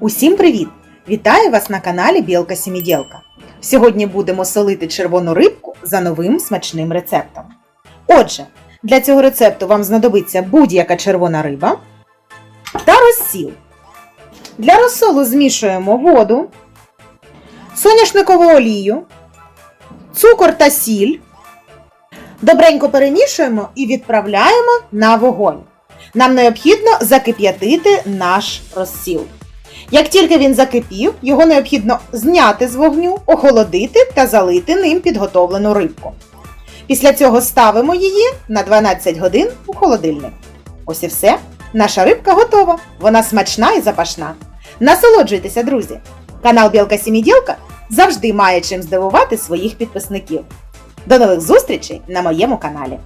Усім привіт! Вітаю вас на каналі Білка Сімідєлка. Сьогодні будемо солити червону рибку за новим смачним рецептом. Отже, для цього рецепту вам знадобиться будь-яка червона риба та розсіл. Для розсолу змішуємо воду, соняшникову олію, цукор та сіль. Добренько перемішуємо і відправляємо на вогонь. Нам необхідно закип'ятити наш розсіл. Як тільки він закипів, його необхідно зняти з вогню, охолодити та залити ним підготовлену рибку. Після цього ставимо її на 12 годин у холодильник. Ось і все. Наша рибка готова. Вона смачна і запашна. Насолоджуйтеся, друзі! Канал Білка Сіміділка завжди має чим здивувати своїх підписників. До нових зустрічей на моєму каналі.